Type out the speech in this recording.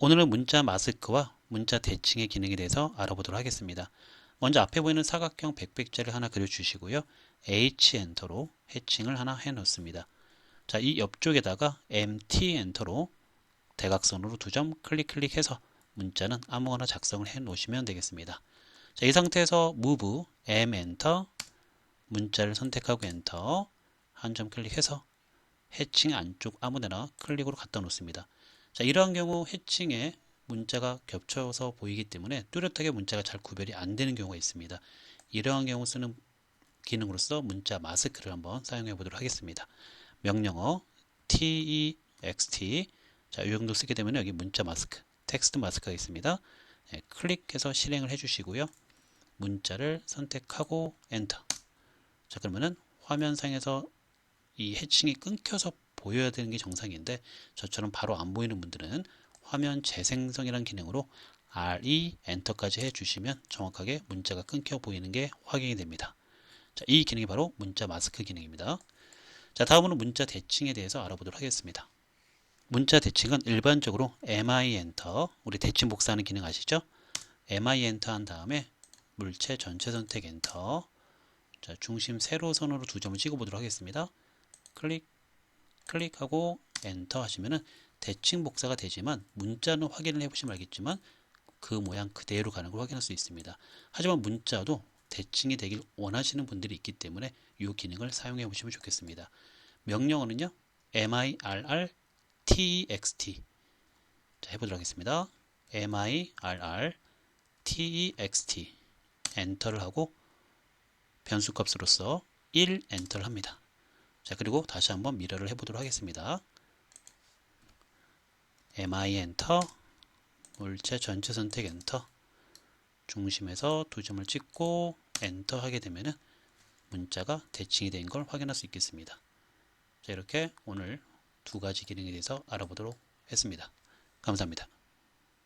오늘은 문자 마스크와 문자 대칭의 기능에 대해서 알아보도록 하겠습니다. 먼저 앞에 보이는 사각형 백백자를 하나 그려주시고요. H 엔터로 해칭을 하나 해 놓습니다. 자, 이 옆쪽에다가 MT 엔터로 대각선으로 두 점 클릭 클릭해서 문자는 아무거나 작성을 해 놓으시면 되겠습니다. 자, 이 상태에서 move M 엔터 문자를 선택하고 엔터 한 점 클릭해서 해칭 안쪽 아무데나 클릭으로 갖다 놓습니다. 자, 이러한 경우 해칭에 문자가 겹쳐서 보이기 때문에 뚜렷하게 문자가 잘 구별이 안 되는 경우가 있습니다. 이러한 경우 쓰는 기능으로서 문자 마스크를 한번 사용해 보도록 하겠습니다. 명령어 text 자, 이 정도 쓰게 되면 여기 문자 마스크, 텍스트 마스크가 있습니다. 네, 클릭해서 실행을 해 주시고요. 문자를 선택하고 엔터. 자, 그러면은 화면상에서 이 해칭이 끊겨서 보여야 되는 게 정상인데 저처럼 바로 안 보이는 분들은 화면 재생성이라는 기능으로 RE 엔터까지 해주시면 정확하게 문자가 끊겨 보이는 게 확인이 됩니다. 자, 이 기능이 바로 문자 마스크 기능입니다. 자, 다음으로 문자 대칭에 대해서 알아보도록 하겠습니다. 문자 대칭은 일반적으로 MI 엔터, 우리 대칭 복사하는 기능 아시죠? MI 엔터 한 다음에 물체 전체 선택 엔터, 자, 중심 세로선으로 두 점을 찍어 보도록 하겠습니다. 클릭, 클릭하고 엔터 하시면은 대칭 복사가 되지만 문자는 확인을 해보시면 알겠지만 그 모양 그대로 가는 걸 확인할 수 있습니다. 하지만 문자도 대칭이 되길 원하시는 분들이 있기 때문에 이 기능을 사용해 보시면 좋겠습니다. 명령어는요. mirr text 자, 해보도록 하겠습니다. mirr text 엔터를 하고 변수 값으로서 1 엔터를 합니다. 자 그리고 다시 한번 미러를 해보도록 하겠습니다. mi 엔터 물체 전체 선택 엔터 중심에서 두 점을 찍고 엔터 하게 되면은 문자가 대칭이 된 걸 확인할 수 있겠습니다. 자 이렇게 오늘 두 가지 기능에 대해서 알아보도록 했습니다. 감사합니다.